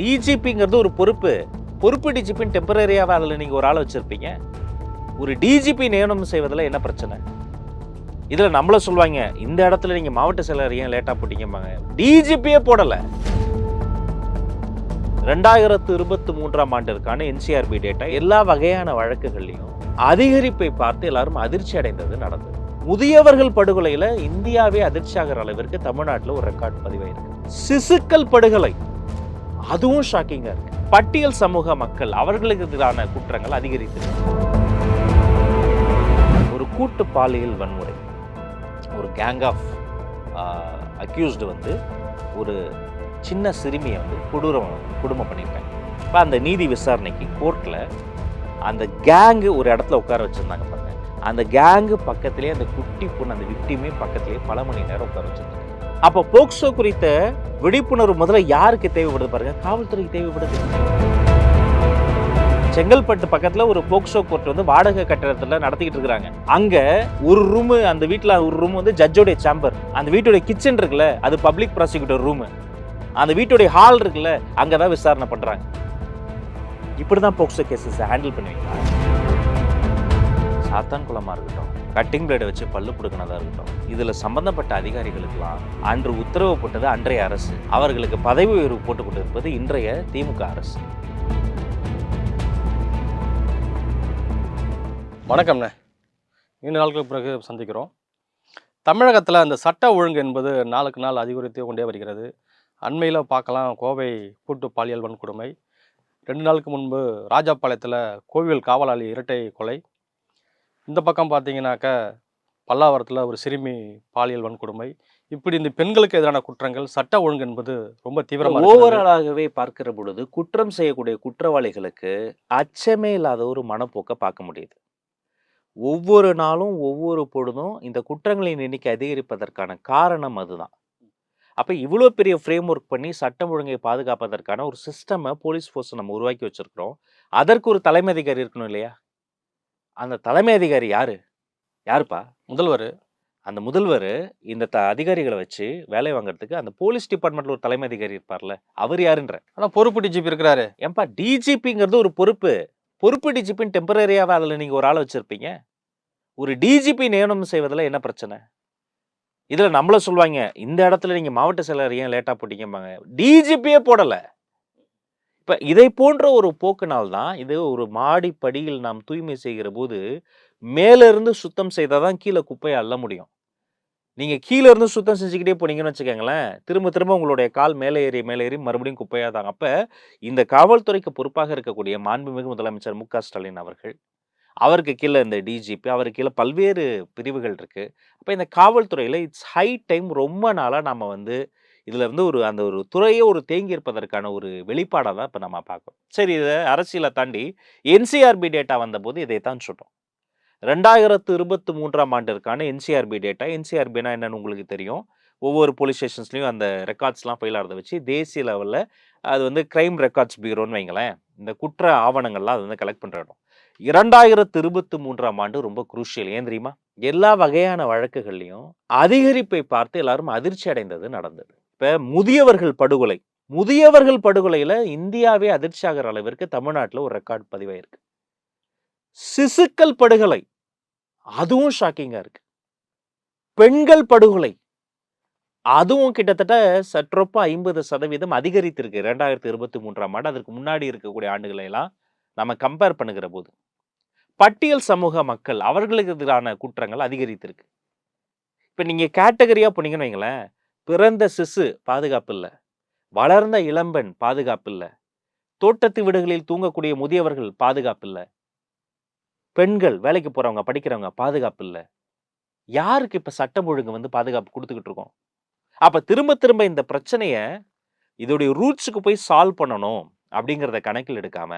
டிஜிபிங்கிறது ஒரு பொறுப்பு. பொறுப்பு டிஜிபின்னு டெம்பரரியாக அதில் நீங்கள் ஒரு ஆளை வச்சுருப்பீங்க. ஒரு டிஜிபி நியமனம் செய்வதில் என்ன பிரச்சனை? இதில் நம்மள சொல்லுவாங்க இந்த இடத்துல நீங்கள் மாவட்ட செயலர் ஏன் லேட்டாக போட்டிங்கம்பாங்க. டிஜிபியே போடலை. ரெண்டாயிரத்து இருபத்தி மூன்றாம் ஆண்டிற்கான என்சிஆர்பி டேட்டா எல்லா வகையான வழக்குகள்லையும் அதிகரிப்பை பார்த்து எல்லாரும் அதிர்ச்சி அடைந்தது நடந்தது. முதியவர்கள் படுகொலையில் இந்தியாவே அதிர்ச்சி ஆகிற அளவிற்கு தமிழ்நாட்டில் ஒரு ரெக்கார்ட் பதிவாயிருக்கு. சிசுக்கள் படுகொலை. அதுவும் ஷாக்கிங்காக இருக்கு. பட்டியல் சமூக மக்கள் அவர்களுக்கு எதிரான குற்றங்கள் அதிகரித்து ஒரு கூட்டு பாலியல் வன்முறை. ஒரு கேங் ஆஃப் அக்யூஸ்டு வந்து ஒரு சின்ன சிறுமியை வந்து கொடூரம் குடும்பம் பண்ணியிருக்காங்க. இப்போ அந்த நீதி விசாரணைக்கு கோர்ட்டில் அந்த கேங்கு ஒரு இடத்துல உட்கார வச்சுருந்தாங்க பாருங்கள் அந்த கேங்கு பக்கத்துலேயே அந்த குட்டி பொண்ணு அந்த விக்டிமே பக்கத்துலேயே பல மணி நேரம் உட்கார வச்சுருந்தாங்க. அப்போ போக்சோ குறித்த விழிப்புணர்வு முதல்ல யாருக்கு தேவைப்படுது பாருங்க? காவல்துறைக்கு தேவைப்படுது. செங்கல்பட்டு பக்கத்தில் ஒரு போக்சோ கோர்ட் வந்து வாடகை கட்டிடத்தில் நடத்திக்கிட்டு இருக்கிறாங்க. அங்கே ஒரு ரூமு அந்த வீட்டில் ஒரு ரூம் வந்து ஜட்ஜோடைய சேம்பர் அந்த வீட்டுடைய கிச்சன் இருக்குல்ல அது பப்ளிக் ப்ராசிக்யூட்டர் ரூமு அந்த வீட்டுடைய ஹால் இருக்குல்ல அங்கதான் விசாரணை பண்ணுறாங்க இப்படி தான் போக்சோ கேசஸ் ஹேண்டில் பண்ணுவீங்களா சாத்தான்குளமாக இருக்கட்டும் கட்டிங் பிளேடை வச்சு பல்லு பிடுக்கினதா இருக்கட்டும் இதில் சம்பந்தப்பட்ட அதிகாரிகளுக்கெல்லாம் அன்று உத்தரவு போட்டது அன்றைய அரசு. அவர்களுக்கு பதவி உயர்வு போட்டுக் கொண்டிருப்பது இன்றைய திமுக அரசு. வணக்கம்ண்ணே. நீண்ட நாட்களுக்கு பிறகு சந்திக்கிறோம். தமிழகத்தில் அந்த சட்ட ஒழுங்கு என்பது நாளுக்கு நாள் அதிகரித்து கொண்டே வருகிறது. அண்மையில் பார்க்கலாம் கோவை கூட்டு பாலியல் வன்கொடுமை. ரெண்டு நாளுக்கு முன்பு ராஜாபாளையத்தில் கோவில் காவலாளி இரட்டை கொலை. இந்த பக்கம் பார்த்தீங்கன்னாக்க பல்லாவரத்தில் ஒரு சிறுமி பாலியல் வன்கொடுமை. இப்படி இந்த பெண்களுக்கு எதிரான குற்றங்கள் சட்ட ஒழுங்கு என்பது ரொம்ப தீவிரமாக ஓவராலாகவே பார்க்கிற பொழுது குற்றம் செய்யக்கூடிய குற்றவாளிகளுக்கு அச்சமே இல்லாத ஒரு மனப்போக்கை பார்க்க முடியுது. ஒவ்வொரு நாளும் ஒவ்வொரு பொழுதும் இந்த குற்றங்களின் எண்ணிக்கை அதிகரிப்பதற்கான காரணம் அதுதான். அப்ப இவ்வளோ பெரிய ஃப்ரேம் ஒர்க் பண்ணி சட்டம் ஒழுங்கை பாதுகாப்பதற்கான ஒரு சிஸ்டமை போலீஸ் ஃபோர்ஸ் நம்ம உருவாக்கி வச்சிருக்கிறோம். அதற்கு ஒரு தலைமை அதிகாரி இருக்கணும் இல்லையா? அந்த தலைமை அதிகாரி யாரு? யாருப்பா? முதல்வர். அந்த முதல்வர் இந்த த அதிகாரிகளை வச்சு வேலை வாங்குறதுக்கு அந்த போலீஸ் டிபார்ட்மெண்ட்ல ஒரு தலைமை அதிகாரி இருப்பார்ல அவர் யாருன்ற? ஆனால் பொறுப்பு டிஜிபி இருக்கிறாரு. ஏன்பா டிஜிபிங்கிறது ஒரு பொறுப்பு. பொறுப்பு டிஜிபின்னு டெம்பரரியாவே அதில் நீங்கள் ஒரு ஆளை வச்சுருப்பீங்க. ஒரு டிஜிபி நியமனம் செய்வதில் என்ன பிரச்சனை? இதில் நம்மள சொல்லுவாங்க இந்த இடத்துல நீங்கள் மாவட்ட செயலர் ஏன் லேட்டாக போட்டீங்கம்பாங்க. டிஜிபியே போடலை. இப்போ இதை போன்ற ஒரு போக்குனால் தான் இது ஒரு மாடி படியில் நாம் தூய்மை செய்கிற போது மேலேருந்து சுத்தம் செய்தால் தான் கீழே குப்பையை அள்ள முடியும். நீங்கள் கீழேருந்து சுத்தம் செஞ்சுக்கிட்டே போனீங்கன்னு வச்சுக்கோங்களேன் திரும்ப திரும்ப உங்களுடைய கால் மேலே ஏறி மேலே ஏறி மறுபடியும் குப்பையாக தான். அப்போ இந்த காவல்துறைக்கு பொறுப்பாக இருக்கக்கூடிய மாண்புமிகு முதலமைச்சர் மு க ஸ்டாலின் அவர்கள் அவருக்கு கீழே இந்த டிஜிபி அவருக்கு கீழே பல்வேறு பிரிவுகள் இருக்குது அப்போ இந்த காவல்துறையில் இட்ஸ் ஹை டைம் ரொம்ப நாளாக நம்ம வந்து இதில் இருந்து ஒரு அந்த ஒரு துறையே ஒரு தேங்கி இருப்பதற்கான ஒரு வெளிப்பாடாக தான் இப்போ நம்ம பார்க்கணும் சரி இதை அரசியலை தாண்டி என்சிஆர்பி டேட்டா வந்தபோது இதைத்தான் சொல்கிறோம் ரெண்டாயிரத்து இருபத்தி மூன்றாம் ஆண்டிற்கான என்சிஆர்பி டேட்டா என்சிஆர்பினா என்னன்னு உங்களுக்கு தெரியும். ஒவ்வொரு போலீஸ் ஸ்டேஷன்ஸ்லையும் அந்த ரெக்கார்ட்ஸ்லாம் ஃபைல் ஆகிறத வச்சு தேசிய லெவலில் அது வந்து கிரைம் ரெக்கார்ட்ஸ் பியூரோன்னு வைங்களேன் இந்த குற்ற ஆவணங்கள்லாம் அது வந்து கலெக்ட் பண்ணுற இடம். இரண்டாயிரத்து இருபத்தி மூன்றாம் ஆண்டு ரொம்ப குரூஷியல் ஏன் தெரியுமா? எல்லா வகையான வழக்குகள்லையும் அதிகரிப்பை பார்த்து எல்லாரும் அதிர்ச்சி அடைந்தது நடந்தது. இப்போ முதியவர்கள் படுகொலை. முதியவர்கள் படுகொலையில் இந்தியாவே அதிர்ச்சி ஆகிற அளவிற்கு தமிழ்நாட்டில் ஒரு ரெக்கார்ட் பதிவாயிருக்கு. சிசுக்கள் படுகொலை. அதுவும் ஷாக்கிங்காக இருக்கு. பெண்கள் படுகொலை. அதுவும் கிட்டத்தட்ட சற்றொப்ப ஐம்பது சதவீதம் அதிகரித்திருக்கு ரெண்டாயிரத்தி இருபத்தி மூன்றாம் ஆண்டு. அதற்கு முன்னாடி இருக்கக்கூடிய ஆண்டுகளையெல்லாம் நம்ம கம்பேர் பண்ணுகிற போது. பட்டியல் சமூக மக்கள் அவர்களுக்கு எதிரான குற்றங்கள் அதிகரித்திருக்கு. இப்போ நீங்கள் கேட்டகரியாக போனீங்கன்னு வைங்களேன். பிறந்த சிசு பாதுகாப்பு இல்லை. வளர்ந்த இளம்பெண் பாதுகாப்பு இல்லை. தோட்டத்து வீடுகளில் தூங்கக்கூடிய முதியவர்கள் பாதுகாப்பு இல்லை. பெண்கள் வேலைக்கு போறவங்க படிக்கிறவங்க பாதுகாப்பு இல்லை. யாருக்கு இப்ப சட்டம் ஒழுங்கு வந்து பாதுகாப்பு கொடுத்துக்கிட்டு இருக்கோம்? அப்ப திரும்ப திரும்ப இந்த பிரச்சனைய இதோடைய ரூட்ஸுக்கு போய் சால்வ் பண்ணணும். அப்படிங்கிறத கணக்கில் எடுக்காம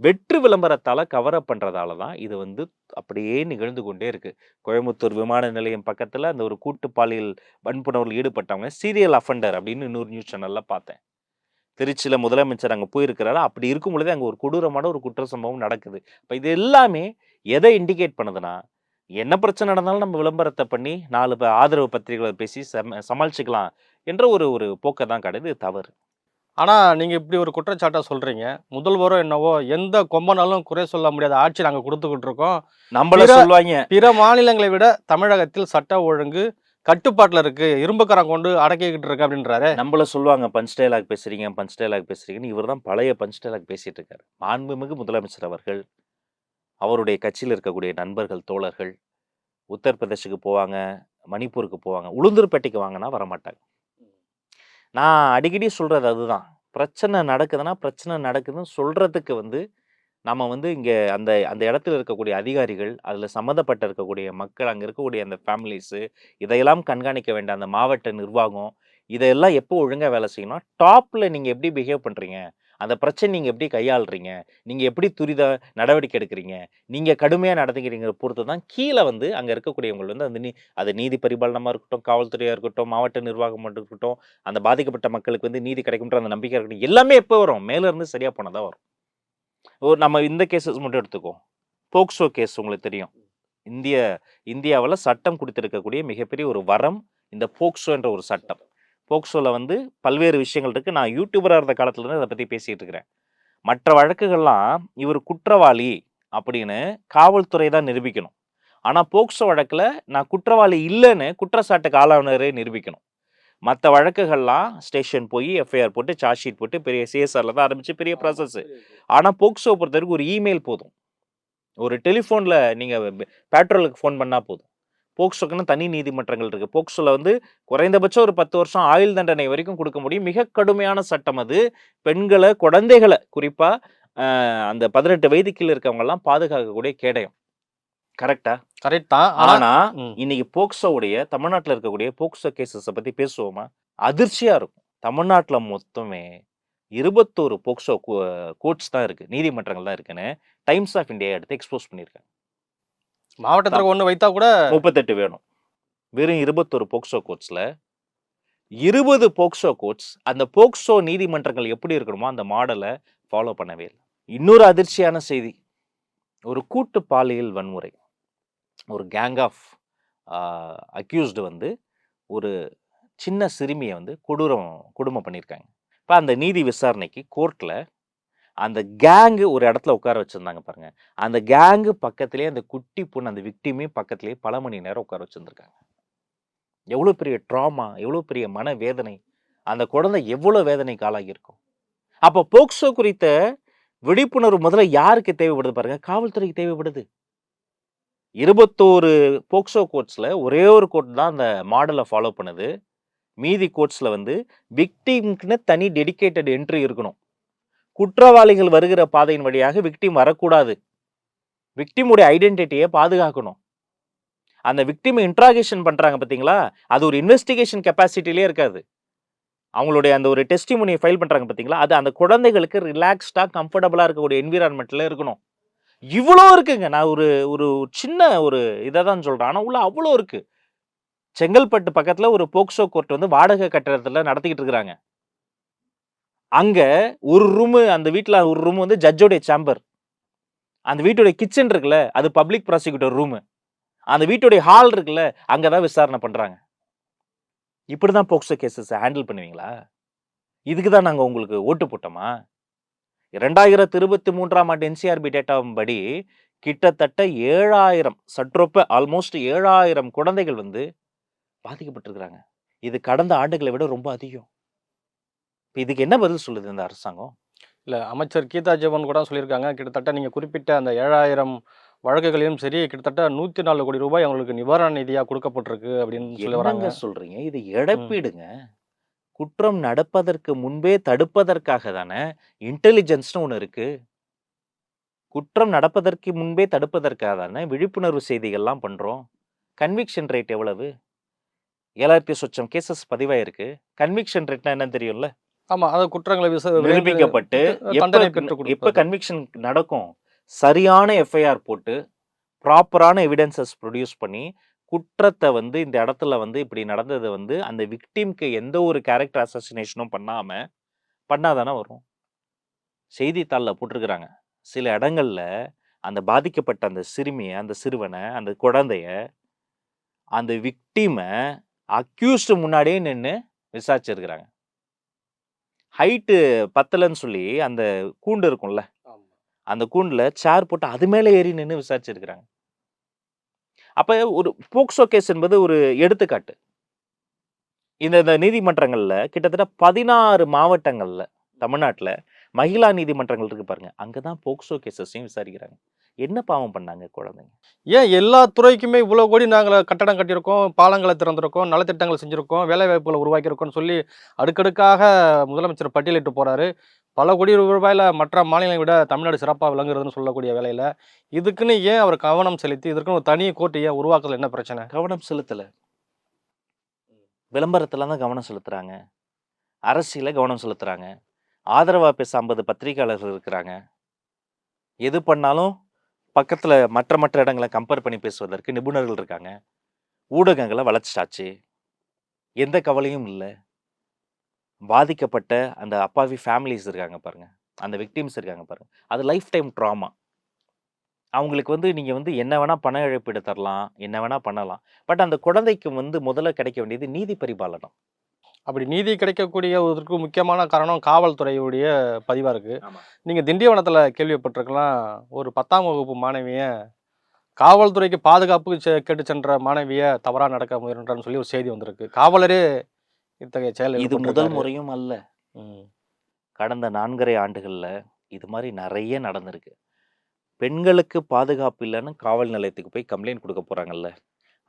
வெற்று விளம்பரத்தால் கவர் அப் பண்ணுறதால தான் இது வந்து அப்படியே நிகழ்ந்து கொண்டே இருக்கு. கோயம்புத்தூர் விமான நிலையம் பக்கத்தில் அந்த ஒரு கூட்டு பாலியல் வன்புணர்வில் ஈடுபட்டவங்க சீரியல் அஃபண்டர் அப்படின்னு இன்னொரு நியூஸ் சேனலில் பார்த்தேன். திருச்சியில் முதலமைச்சர் அங்கே போயிருக்கிறாரு. அப்படி இருக்கும் பொழுதே அங்கே ஒரு கொடூரமான ஒரு குற்ற சம்பவம் நடக்குது. இப்போ இது எல்லாமே எதை இண்டிகேட் பண்ணுதுன்னா என்ன பிரச்சனை நடந்தாலும் நம்ம விளம்பரத்தை பண்ணி நாலு ஆதரவு பத்திரிகைகளை பேசி சம சமாளிச்சுக்கலாம் என்ற ஒரு ஒரு போக்கை தான் கிடையாது தவறு. ஆனா நீங்க இப்படி ஒரு குற்றச்சாட்டை சொல்றீங்க. முதல்வரோ என்னவோ எந்த கொம்பனாலும் குறை சொல்ல முடியாத ஆட்சி நாங்க கொடுத்துக்கிட்டு இருக்கோம். நம்மள சொல்லுவாங்க. பிற மாநிலங்களை விட தமிழகத்தில் சட்ட ஒழுங்கு கட்டுப்பாட்டுல இருக்கு. இரும்புக்கரம் கொண்டு அடக்கிக்கிட்டு இருக்கு அப்படின்றாரு. நம்மள சொல்லுவாங்க பஞ்ச் டயலாக் பேசுறீங்க பஞ்ச் டயலாக் பேசுறீங்கன்னு. இவர் தான் பழைய பஞ்ச் டயலாக் பேசிட்டு இருக்காரு. மாண்புமிகு முதலமைச்சர் அவர்கள் அவருடைய கட்சியில் இருக்கக்கூடிய நண்பர்கள் தோழர்கள் உத்தரப்பிரதேசுக்கு போவாங்க மணிப்பூருக்கு போவாங்க உளுந்தூர்பேட்டைக்கு வாங்கினா வரமாட்டாங்க. நான் அடிக்கடி சொல்கிறது அதுதான். பிரச்சனை நடக்குதுன்னா பிரச்சனை நடக்குதுன்னு சொல்கிறதுக்கு வந்து நம்ம வந்து இங்கே அந்த அந்த இடத்துல இருக்கக்கூடிய அதிகாரிகள் அதில் சம்மந்தப்பட்ட இருக்கக்கூடிய மக்கள் அங்கே இருக்கக்கூடிய அந்த ஃபேமிலிஸு இதையெல்லாம் கண்காணிக்க வேண்டிய அந்த மாவட்ட நிர்வாகம் இதையெல்லாம் எப்போ ஒழுங்காக வேலை செய்யணும் டாப்பில் நீங்கள் எப்படி பிஹேவ் பண்ணுறீங்க அந்த பிரச்சனை நீங்கள் எப்படி கையாளுறீங்க? நீங்கள் எப்படி துரித நடவடிக்கை எடுக்கிறீங்க? நீங்கள் கடுமையாக நடந்துக்கிறீங்க பொறுத்து தான் கீழே வந்து அங்கே இருக்கக்கூடியவங்க வந்து அந்த நீ அது நீதி பரிபாலனமாக இருக்கட்டும் காவல்துறையாக இருக்கட்டும் மாவட்ட நிர்வாகம் இருக்கட்டும் அந்த பாதிக்கப்பட்ட மக்களுக்கு வந்து நீதி கிடைக்கும்ன்ற அந்த நம்பிக்கை இருக்கட்டும் எல்லாமே எப்போ வரும்? மேலேருந்து சரியாக போனதாக வரும். ஒரு நம்ம இந்த கேசஸ் மட்டும் எடுத்துக்கோ போக்சோ கேஸ் உங்களுக்கு தெரியும். இந்திய இந்தியாவில் சட்டம் கொடுத்துருக்கக்கூடிய மிகப்பெரிய ஒரு வரம் இந்த போக்சோ என்ற ஒரு சட்டம். போக்சோல வந்து பல்வேறு விஷயங்கள் இருக்கு. நான் யூடியூபராக இருந்த காலத்துல இருந்து அதை பத்தி பேசிட்டு இருக்கிறேன். மற்ற வழக்குகள்லாம் இவர் குற்றவாளி அப்படின்னு காவல்துறை தான் நிரூபிக்கணும். ஆனா போக்சோ வழக்குல நான் குற்றவாளி இல்லைன்னு குற்றச்சாட்டுக்கு ஆளானவரே நிரூபிக்கணும். மற்ற வழக்குகள்லாம் ஸ்டேஷன் போய் எஃப்ஐஆர் போட்டு சார்ஜ் ஷீட் போட்டு பெரிய சிஎஸ்ஆர்ல தான் ஆரம்பிச்சு பெரிய ப்ராசஸ் ஆனா போக்சோ பொறுத்த வரைக்கும் ஒரு இமெயில் போதும். ஒரு டெலிஃபோன்ல நீங்க பேட்ரோலுக்கு ஃபோன் பண்ணா போதும். போக்சோக்குன்னு தனி நீதிமன்றங்கள் இருக்கு. போக்சோல வந்து குறைந்தபட்சம் ஒரு பத்து வருஷம் ஆயுள் தண்டனை வரைக்கும் கொடுக்க முடியும். மிக கடுமையான சட்டம் அது. பெண்களை குழந்தைகளை குறிப்பா ஆஹ், அந்த பதினெட்டு வயது கீழ இருக்கவங்க எல்லாம் பாதுகாக்கக்கூடிய கேடயம். கரெக்டா? கரெக்ட். தான் ஆனா. இன்னைக்கு போக்சோவுடைய தமிழ்நாட்டுல இருக்கக்கூடிய போக்சோ கேசஸ பத்தி பேசுவோமா? அதிர்ச்சியா இருக்கும். தமிழ்நாட்டுல மொத்தமே இருபத்தோரு போக்சோ கோர்ட்ஸ் தான் இருக்கு. நீதிமன்றங்கள் தான் இருக்குன்னு டைம்ஸ் ஆஃப் இந்தியா எடுத்து எக்ஸ்போஸ் பண்ணியிருக்காங்க. மாவட்டத்துல ஒண்ணு வைத்தா கூட முப்பத்தெட்டு வேணும். வெறும் இருபத்தொரு போக்சோ கோர்ட்ஸ்ல இருபது போக்சோ கோர்ட்ஸ் அந்த போக்சோ நீதிமன்றங்கள் எப்படி இருக்கணுமோ அந்த மாடலை ஃபாலோ பண்ணவே இல்லை. இன்னொரு அதிர்ச்சியான செய்தி. ஒரு கூட்டு பாலியல் வன்முறை. ஒரு கேங் ஆஃப் அக்யூஸ்டு வந்து ஒரு சின்ன சிறுமியை வந்து கொடூரம் கொடுமை பண்ணியிருக்காங்க. இப்போ அந்த நீதி விசாரணைக்கு கோர்ட்டில் அந்த கேங்கு ஒரு இடத்துல உட்கார வச்சுருந்தாங்க பாருங்க. அந்த கேங்கு பக்கத்திலே அந்த குட்டி பொண்ணு அந்த விக்டிமே பக்கத்துலேயே பல மணி நேரம் உட்கார வச்சுருந்துருக்காங்க. எவ்வளோ பெரிய ட்ராமா எவ்வளோ பெரிய மன வேதனை அந்த குழந்தை எவ்வளோ வேதனைக்கு ஆளாகியிருக்கும். அப்போ போக்சோ குறித்த விழிப்புணர்வு முதல்ல யாருக்கு தேவைப்படுது பாருங்கள் காவல்துறைக்கு தேவைப்படுது. இருபத்தோரு போக்சோ கோர்ட்ஸில் ஒரே ஒரு கோர்ட் தான் அந்த மாடலை ஃபாலோ பண்ணுது. மீதி கோர்ட்ஸில் வந்து விக்டிம்க்குன்னு தனி டெடிகேட்டட் என்ட்ரி இருக்கணும். குற்றவாளிகள் வருகிற பாதையின் வழியாக விக்டிம் வரக்கூடாது. விக்டிமுடைய ஐடென்டிட்டியை பாதுகாக்கணும். அந்த விக்டிமை இன்ட்ராகேஷன் பண்ணுறாங்க பார்த்தீங்களா அது ஒரு இன்வெஸ்டிகேஷன் கெப்பாசிட்டிலே இருக்காது. அவங்களுடைய அந்த ஒரு டெஸ்டிமோனியை ஃபைல் பண்ணுறாங்க பார்த்தீங்களா அது அந்த குழந்தைகளுக்கு ரிலாக்ஸ்டாக கம்ஃபர்டபுளாக இருக்கக்கூடிய என்விரான்மெண்ட்டில் இருக்கணும். இவ்வளோ இருக்குங்க. நான் ஒரு ஒரு சின்ன ஒரு இதை தான் சொல்கிறேன் ஆனால் உள்ள அவ்வளோ இருக்குது செங்கல்பட்டு பக்கத்தில் ஒரு போக்சோ கோர்ட் வந்து வாடகை கட்டடத்தில் நடத்திக்கிட்டு இருக்கிறாங்க. அங்கே ஒரு ரூமு அந்த வீட்டில் ஒரு ரூம் வந்து ஜட்ஜோடைய சேம்பர் அந்த வீட்டுடைய கிச்சன் இருக்குல்ல அது பப்ளிக் ப்ராசிக்யூட்டர் ரூமு அந்த வீட்டுடைய ஹால் இருக்குல்ல அங்கதான் விசாரணை பண்ணுறாங்க இப்படி தான் போக்சோ கேசஸ் ஹேண்டில் பண்ணுவீங்களா? இதுக்கு தான் நாங்கள் உங்களுக்கு ஓட்டு போட்டோமா? இரண்டாயிரத்தி இருபத்தி மூன்றாம் ஆண்டு என்சிஆர்பி டேட்டாவின் படி கிட்டத்தட்ட ஏழாயிரம் சற்றொப்ப ஆல்மோஸ்ட் ஏழாயிரம் குழந்தைகள் வந்து பாதிக்கப்பட்டிருக்கிறாங்க. இது கடந்த ஆண்டுகளை விட ரொம்ப அதிகம். இப்ப இதுக்கு என்ன பதில் சொல்லுது இந்த அரசாங்கம்? இல்ல அமைச்சர் கீதா ஜீவன் கூட சொல்லியிருக்காங்க கிட்டத்தட்ட நீங்க குறிப்பிட்ட அந்த ஏழாயிரம் வழக்குகளையும் சரி கிட்டத்தட்ட நூத்தி நாலு கோடி ரூபாய் அவங்களுக்கு நிவாரண நிதியா கொடுக்கப்பட்டிருக்கு அப்படின்னு சொல்லி வராங்க. சொல்றீங்க? இது இழப்பீடுங்க. குற்றம் நடப்பதற்கு முன்பே தடுப்பதற்காக தானே இன்டெலிஜென்ஸ்னு ஒன்று இருக்கு. குற்றம் நடப்பதற்கு முன்பே தடுப்பதற்காக தானே விழிப்புணர்வு செய்திகள்லாம் பண்றோம். கன்விக்ஷன் ரேட் எவ்வளவு? ஏழாயிரத்தி சொச்சம் கேசஸ் பதிவாயிருக்கு. கன்விக்ஷன் ரேட்னா என்னன்னு தெரியும்ல? ஆமா அது குற்றங்களை நிரூபிக்கப்பட்டு எப்ப. கன்விக்ஷன் நடக்கும்? சரியான எஃப்ஐஆர் போட்டு ப்ராப்பரான எவிடன்சஸ் ப்ரொடியூஸ் பண்ணி குற்றத்தை வந்து இந்த இடத்துல வந்து இப்படி நடந்தது வந்து அந்த விக்டிம்க்கு எந்த ஒரு கேரக்டர் அசசினேஷனும் பண்ணாம பண்ணாதானே வரும். செய்தித்தாளில் போட்டிருக்கிறாங்க. சில இடங்கள்ல அந்த பாதிக்கப்பட்ட அந்த சிறுமியை அந்த சிறுவனை அந்த குழந்தைய அந்த விக்டிமை அக்யூஸ்டு முன்னாடியே நின்று விசாரிச்சிருக்கிறாங்க. ஹைட்டு பத்தலன்னு சொல்லி அந்த கூண்டு இருக்கும்ல. அந்த கூண்டுல சேர் போட்டு அது மேல ஏறி நின்னு விசாரிச்சிருக்கிறாங்க. அப்ப ஒரு போக்சோ கேஸ் என்பது ஒரு எடுத்துக்காட்டு. இந்த இந்த நீதிமன்றங்கள்ல கிட்டத்தட்ட பதினாறு மாவட்டங்கள்ல தமிழ்நாட்டுல மகிழா நீதிமன்றங்கள் இருக்கு பாருங்க. அங்கதான் போக்சோ கேசஸையும் விசாரிக்கிறாங்க. என்ன பாவம் பண்ணாங்க குழந்தைங்க? ஏன் எல்லா துறைக்குமே இவ்வளோ கோடி நாங்கள் கட்டடம் கட்டியிருக்கோம் பாலங்களை திறந்திருக்கோம் நலத்திட்டங்கள் செஞ்சுருக்கோம் வேலை வாய்ப்புகளை உருவாக்கியிருக்கோம்னு சொல்லி அடுக்கடுக்காக முதலமைச்சர் பட்டியலிட்டு போறாரு. பல கோடி ரூபாயில மற்ற மாநிலங்களை விட தமிழ்நாடு சிறப்பாக விளங்குறதுன்னு சொல்லக்கூடிய வேலையில இதுக்குன்னு ஏன் அவர் கவனம் செலுத்தி இதற்குன்னு ஒரு தனி கோர்ட்டு ஏன் உருவாக்குறதுல என்ன பிரச்சனை? கவனம் செலுத்தல. விளம்பரத்துல தான் கவனம் செலுத்துறாங்க. அரசியல கவனம் செலுத்துறாங்க. ஆதரவா பேச ஐம்பது பத்திரிகையாளர்கள் இருக்கிறாங்க. எது பண்ணாலும் பக்கத்தில் மற்ற மற்ற இடங்களை கம்பேர் பண்ணி பேசுவதற்கு நிபுணர்கள் இருக்காங்க. ஊடகங்களை வளர்ச்சிட்டாச்சு எந்த கவலையும் இல்லை. பாதிக்கப்பட்ட அந்த அப்பாவி ஃபேமிலிஸ் இருக்காங்க பாருங்கள் அந்த விக்டிம்ஸ் இருக்காங்க பாருங்கள் அது லைஃப் டைம் ட்ராமா அவங்களுக்கு வந்து நீங்கள் வந்து என்ன வேணால் பண இழப்பீடு தரலாம் என்ன வேணால் பண்ணலாம். பட் அந்த குழந்தைக்கு வந்து முதல்ல கிடைக்க வேண்டியது நீதி பரிபாலனம். அப்படி நீதி கிடைக்கக்கூடிய இதற்கு முக்கியமான காரணம் காவல்துறையுடைய பதிவாக இருக்குது. நீங்கள் திண்டிவனத்தில் கேள்விப்பட்டிருக்கலாம் ஒரு பத்தாம் வகுப்பு மாணவியை காவல்துறைக்கு பாதுகாப்பு செ- கேட்டு சென்ற மாணவியை தவறாக நடக்க முயன்றான்னு சொல்லி ஒரு செய்தி வந்திருக்கு காவலரே இத்தகைய செயல் இது முதல். முறையும் அல்ல. கடந்த நான்கரை ஆண்டுகள்ல இது மாதிரி நிறைய நடந்திருக்கு பெண்களுக்கு பாதுகாப்பு இல்லைன்னு காவல் நிலையத்துக்கு போய் கம்ப்ளைண்ட் கொடுக்க போறாங்கல்ல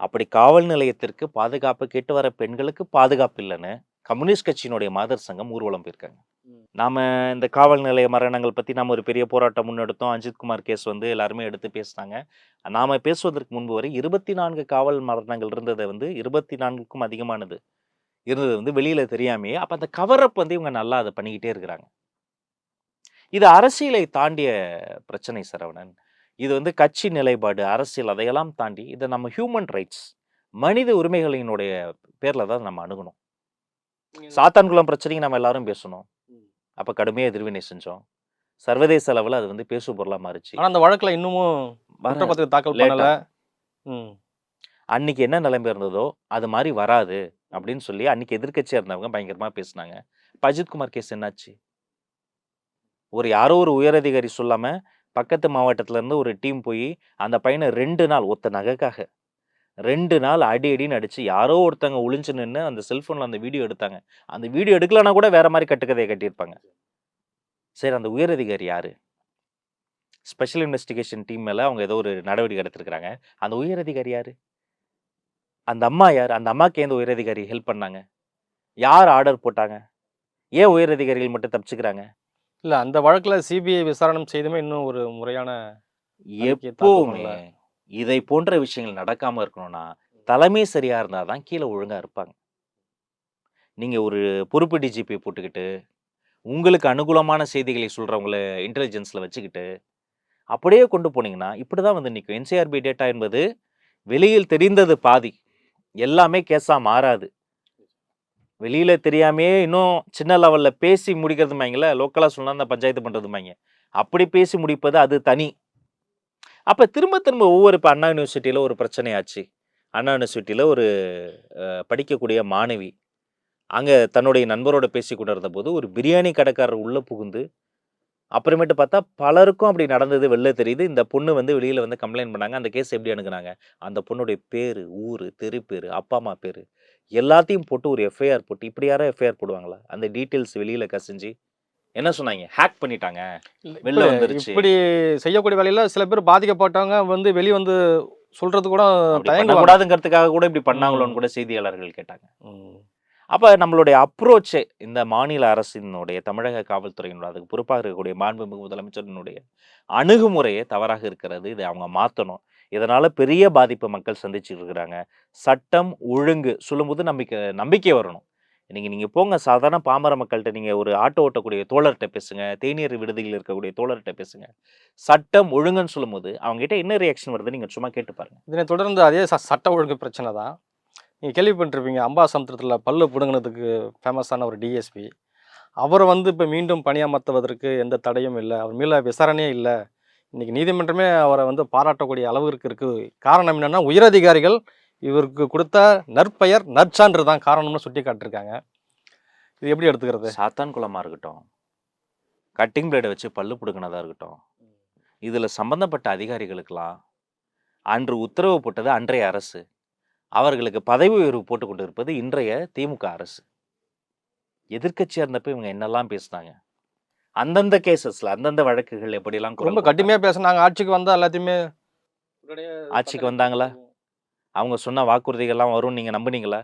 அப்படி காவல் நிலையத்திற்கு பாதுகாப்பு கேட்டு வர பெண்களுக்கு பாதுகாப்பு இல்லைன்னு கம்யூனிஸ்ட் கட்சியினுடைய மாதர் சங்கம் ஊர்வலம் போயிருக்காங்க. நாம இந்த காவல் நிலைய மரணங்கள் பத்தி நாம ஒரு பெரிய போராட்டம் முன்னெடுத்தோம். அஜித் குமார் கேஸ் வந்து எல்லாருமே எடுத்து பேசினாங்க. நாம பேசுவதற்கு முன்பு வரை இருபத்தி நான்கு காவல் மரணங்கள் இருந்ததை வந்து இருபத்தி நான்குக்கும் அதிகமானது இருந்தது வந்து வெளியில தெரியாமையே அப்ப அந்த கவரப் வந்து இவங்க நல்லா அதை பண்ணிக்கிட்டே இருக்கிறாங்க. இது அரசியலை தாண்டிய பிரச்சனை சரவணன் இது வந்து கட்சி நிலைப்பாடு அரசியல் அதையெல்லாம் தாண்டி இதை நம்ம ஹியூமன் ரைட்ஸ் மனித உரிமைகளினுடைய பேர்ல தான் நம்ம அணுகணும். சாத்தான்குளம் பிரச்சனைக்கு நம்ம எல்லாரும் பேசணும். அப்ப கடுமையா எதிர்வினை செஞ்சோம். சர்வதேச அளவுல அது வந்து பேசு பொருளா மாறுச்சு. ஆனா அந்த வழக்குல இன்னமும் தாக்கல் பண்ணல. அன்னைக்கு என்ன நிலைமை இருந்ததோ அது மாதிரி வராது அப்படின்னு சொல்லி அன்னைக்கு எதிர்க்கட்சியா இருந்தவங்க பயங்கரமா பேசினாங்க. இப்ப அஜித்குமார் கேஸ் என்னாச்சு? ஒரு யாரோ ஒரு உயரதிகாரி சொல்லாம பக்கத்து மாவட்டத்துலேருந்து ஒரு டீம் போய் அந்த பையனை ரெண்டு நாள் ஒத்த நகைக்காக ரெண்டு நாள் அடி அடின்னு அடிச்சு யாரோ ஒருத்தங்க ஒளிஞ்சு நின்று அந்த செல்ஃபோனில் அந்த வீடியோ எடுத்தாங்க. அந்த வீடியோ எடுக்கலனா கூட வேற மாதிரி கட்டுக்கதையை கட்டியிருப்பாங்க. சரி அந்த உயரதிகாரி யார்? ஸ்பெஷல் இன்வெஸ்டிகேஷன் டீம் மேலே அவங்க ஏதோ ஒரு நடவடிக்கை எடுத்துருக்கிறாங்க. அந்த உயரதிகாரி யார்? அந்த அம்மா யார்? அந்த அம்மாக்கு எந்த உயரதிகாரி ஹெல்ப் பண்ணாங்க? யார் ஆர்டர் போட்டாங்க? ஏன் உயரதிகாரிகள் மட்டும் தப்பிச்சுக்கிறாங்க? இல்ல அந்த வழக்குல சிபிஐ விசாரணை செய்துமே இன்னும் ஒரு முறையான எப்பவுமே. இதை போன்ற விஷயங்கள் நடக்காம இருக்கணும்னா தலைமை சரியா இருந்தாதான் கீழே ஒழுங்கா இருப்பாங்க. நீங்க ஒரு பொறுப்பு டிஜிபி போட்டுக்கிட்டு உங்களுக்கு அனுகூலமான செய்திகளை சொல்றவங்கள இன்டெலிஜென்ஸ்ல வச்சுக்கிட்டு அப்படியே கொண்டு போனீங்கன்னா இப்படிதான் வந்து நிற்கும் என்சிஆர்பி டேட்டா என்பது வெளியில் தெரிந்தது பாதி. எல்லாமே கேஸா மாறாது. வெளியில் தெரியாமையே இன்னும் சின்ன லெவலில் பேசி முடிக்கிறதுமாங்கள லோக்கலாக சொன்னால் அந்த பஞ்சாயத்து பண்ணுறதுமாங்க அப்படி பேசி முடிப்பது அது தனி. அப்போ திரும்ப திரும்ப ஒவ்வொரு இப்போ அண்ணா யூனிவர்சிட்டியில் ஒரு பிரச்சனையாச்சு. அண்ணா யூனிவர்சிட்டியில் ஒரு படிக்கக்கூடிய மாணவி அங்கே தன்னுடைய நண்பரோட பேசி கொண்டிருந்த போது ஒரு பிரியாணி கடைக்காரர் உள்ளே புகுந்து அப்புறமேட்டு பார்த்தா பலருக்கும் அப்படி நடந்தது வெளில தெரியுது. இந்த பொண்ணு வந்து வெளியில் வந்து கம்ப்ளைண்ட் பண்ணாங்க. அந்த கேஸ் எப்படி அணுகுனாங்க? அந்த பொண்ணுடைய பேர் ஊர் தெரு பேர் அப்பா அம்மா பேர். எல்லாத்தையும் போட்டு ஒரு எஃப்ஐஆர் போட்டு இப்படி யாரும் எஃப்ஐஆர் போடுவாங்களா? அந்த டீட்டெயில்ஸ் வெளியில கசிஞ்சு. என்ன சொன்னாங்க? ஹேக் பண்ணிட்டாங்க. வெளில வந்துருச்சு. இப்படி செய்யக்கூடிய வேலையில சில பேர் பாதிக்கப்பட்டவங்க வந்து வெளிய வந்து சொல்றது கூட பண்ணக்கூடாதுங்கிறதுக்காக கூட இப்படி பண்ணாங்களோன்னு. கூட செய்தியாளர்கள் கேட்டாங்க. அப்ப நம்மளுடைய அப்ரோச்சே இந்த மாநில அரசினுடைய தமிழக காவல்துறையினுடைய அதுக்கு பொறுப்பாக இருக்கக்கூடிய மாண்புமிகு முதலமைச்சரினுடைய அணுகுமுறையே தவறாக இருக்கிறது. இதை அவங்க மாற்றணும் இதனால் பெரிய பாதிப்பு மக்கள் சந்திச்சுட்டு இருக்கிறாங்க. சட்டம் ஒழுங்கு சொல்லும்போது நம்பிக்கை நம்பிக்கை வரணும். இன்றைக்கி நீங்கள் போங்க சாதாரண பாமர மக்கள்கிட்ட நீங்கள் ஒரு ஆட்டோ ஓட்டக்கூடிய தோழர்கிட்ட பேசுங்க தேநீர் விடுதியில் இருக்கக்கூடிய தோழர்கிட்ட பேசுங்க. சட்டம் ஒழுங்குன்னு சொல்லும்போது அவங்ககிட்ட என்ன ரியாக்ஷன் வருது நீங்கள் சும்மா கேட்டு பாருங்க. இதனை தொடர்ந்து அதே ச- சட்ட ஒழுங்கு பிரச்சனை தான். நீங்கள் கேள்விப்பட்டிருப்பீங்க அம்பாசமுத்திரத்தில் பல்லு பிடுங்கினதுக்கு ஃபேமஸான ஒரு டிஎஸ்பி அவரை வந்து இப்போ மீண்டும் பணியமர்த்துவதற்கு எந்த தடையும் இல்லை. அவர் மேலே விசாரணையே இல்லை. இன்றைக்கி நீதிமன்றமே அவரை வந்து பாராட்டக்கூடிய அளவிற்கு இருக்கு காரணம் என்னென்னா உயரதிகாரிகள் இவருக்கு கொடுத்த நற்பெயர் நற்சான்று தான் காரணம்னு சுட்டி காட்டிருக்காங்க இது எப்படி எடுத்துக்கிறது? சாத்தான் குளமாக இருக்கட்டும். கட்டிங் பிளேடை வச்சு பல்லு பிடுங்கினதாக இருக்கட்டும். இதில் சம்பந்தப்பட்ட அதிகாரிகளுக்கெல்லாம் அன்று உத்தரவு போட்டது அன்றைய அரசு. அவர்களுக்கு பதவி உயர்வு போட்டு கொண்டு இருப்பது இன்றைய திமுக அரசு. எதிர்கட்சியாக இருந்தப்போ இவங்க என்னெல்லாம் பேசுனாங்க? அந்தந்த கேசஸ்ல அந்தந்த வழக்குகள் எப்படிலாம் ரொம்ப. கடுமையா பேசுனாங்க ஆட்சிக்கு வந்தா எல்லாத்தையுமே ஆட்சிக்கு வந்தாங்களா? அவங்க சொன்ன வாக்குறுதிகள்லாம் வரும் நீங்க நம்புனீங்களா?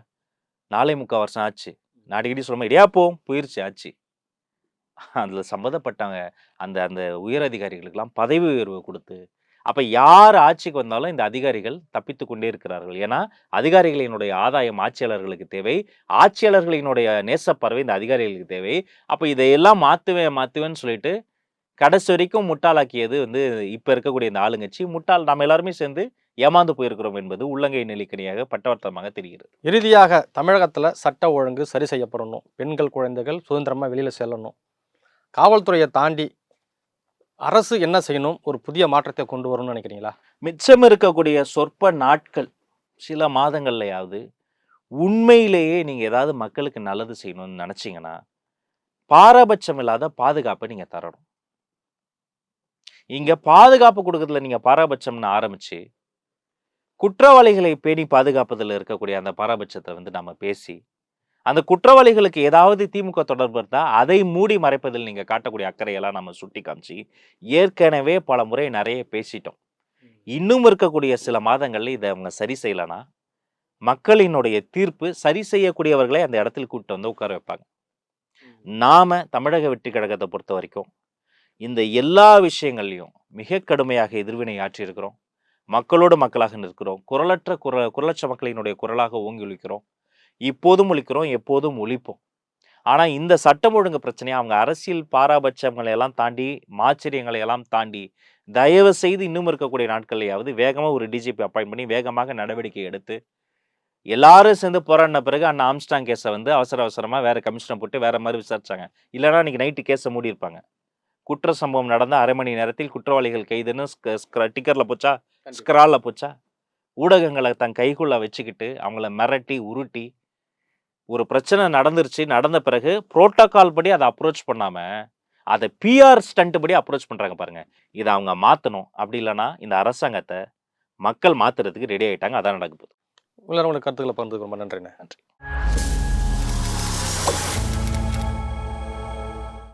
நாலே முக்கால் வருஷம் ஆச்சு. நான் அடிக்கடி சொல்ல இடியா போம் போயிருச்சு ஆச்சு அதில் சம்மந்தப்பட்டவங்க அந்த அந்த உயர் அதிகாரிகளுக்கெல்லாம் பதவி உயர்வு கொடுத்து அப்போ யார் ஆட்சிக்கு வந்தாலும் இந்த அதிகாரிகள் தப்பித்து கொண்டே இருக்கிறார்கள். ஏன்னா அதிகாரிகளினுடைய ஆதாயம் ஆட்சியாளர்களுக்கு தேவை. ஆட்சியாளர்களினுடைய நேசப்பறவை இந்த அதிகாரிகளுக்கு தேவை. அப்போ இதையெல்லாம் மாற்றுவேன் மாற்றுவேன்னு சொல்லிட்டு கடைசி வரைக்கும் முட்டாளாக்கியது வந்து இப்போ இருக்கக்கூடிய இந்த ஆளுங்கட்சி. முட்டாள் நம்ம எல்லாருமே சேர்ந்து ஏமாந்து போயிருக்கிறோம் என்பது உள்ளங்கை நெல்லிக்கனியாக பட்டவர்த்தமாக தெரிகிறது. இறுதியாக தமிழகத்தில் சட்ட ஒழுங்கு சரி செய்யப்படணும். பெண்கள் குழந்தைகள் சுதந்திரமாக வெளியில் செல்லணும். காவல்துறையை தாண்டி அரசு என்ன செய்யணும்? ஒரு புதிய மாற்றத்தை கொண்டு வரணும்னு நினைக்கிறீங்களா? மிச்சம் இருக்கக்கூடிய சொற்ப நாட்கள் சில மாதங்கள்லையாவது உண்மையிலேயே நீங்கள் ஏதாவது மக்களுக்கு நல்லது செய்யணும்னு நினச்சிங்கன்னா பாரபட்சம் இல்லாத பாதுகாப்பை நீங்கள் தரணும். இங்கே பாதுகாப்பு கொடுக்கறதுல நீங்கள் பாரபட்சம்னு ஆரம்பித்து குற்றவாளிகளை பேணி பாதுகாப்பதில் இருக்கக்கூடிய அந்த பாரபட்சத்தை வந்து நம்ம பேசி அந்த குற்றவாளிகளுக்கு ஏதாவது திமுக தொடர்பு இருந்தால் அதை மூடி மறைப்பதில் நீங்கள் காட்டக்கூடிய அக்கறையெல்லாம் நம்ம சுட்டி காமிச்சு ஏற்கனவே பல முறை நிறைய பேசிட்டோம். இன்னும் இருக்கக்கூடிய சில மாதங்கள்ல இதை அவங்க சரி செய்யலைன்னா மக்களினுடைய தீர்ப்பு சரி செய்யக்கூடியவர்களை அந்த இடத்தில் கூப்பிட்டு வந்து உட்கார வைப்பாங்க. நாம தமிழக வெற்றி கழகத்தை பொறுத்த வரைக்கும் இந்த எல்லா விஷயங்கள்லையும் மிக கடுமையாக எதிர்வினை ஆற்றியிருக்கிறோம் மக்களோடு மக்களாக நிற்கிறோம். குரலற்ற குர குரலற்ற மக்களினுடைய குரலாக ஓங்கி ஒலிக்கிறோம். இப்போதும் ஒலிக்கிறோம் எப்போதும் ஒலிப்போம் ஆனா இந்த சட்டம் ஒழுங்கு பிரச்சனையை அவங்க அரசியல் பாராபட்சங்களை எல்லாம் தாண்டி மாச்சரியங்களை எல்லாம் தாண்டி தயவு செய்து இன்னும் இருக்கக்கூடிய நாட்கள்லையாவது வேகமா ஒரு டிஜிபி அப்பாயிண்ட் பண்ணி வேகமாக நடவடிக்கை எடுத்து எல்லாரும் சேர்ந்து போராடின பிறகு அண்ணா ஆம்ஸ்டாங் கேஸை வந்து அவசர அவசரமா வேற கமிஷனை போட்டு வேற மாதிரி விசாரிச்சாங்க. இல்லைன்னா இன்னைக்கு நைட்டு கேஸை மூடி இருப்பாங்க குற்ற சம்பவம் நடந்த அரை மணி நேரத்தில் குற்றவாளிகள் கைதுன்னு டிக்கர்ல போச்சா? ஸ்க்ரால்ல போச்சா? ஊடகங்களை தன் கைக்குள்ள வச்சுக்கிட்டு அவங்கள மிரட்டி உருட்டி ஒரு பிரச்சனை நடந்துருச்சு நடந்த பிறகு புரோட்டோகால் படி அதை அப்ரோச் பண்ணாம அதை பிஆர் ஸ்டண்ட் படி அப்ரோச் பண்றாங்க பாருங்க. இதை அவங்க மாத்தணும். அப்படி இல்லைன்னா இந்த அரசாங்கத்தை மக்கள் மாத்துறதுக்கு ரெடி ஆயிட்டாங்க. அதான் நடக்க போகுது. உங்களோட கருத்துக்களை பகிர்ந்துக்கு ரொம்ப நன்றிண்ணே. நன்றி.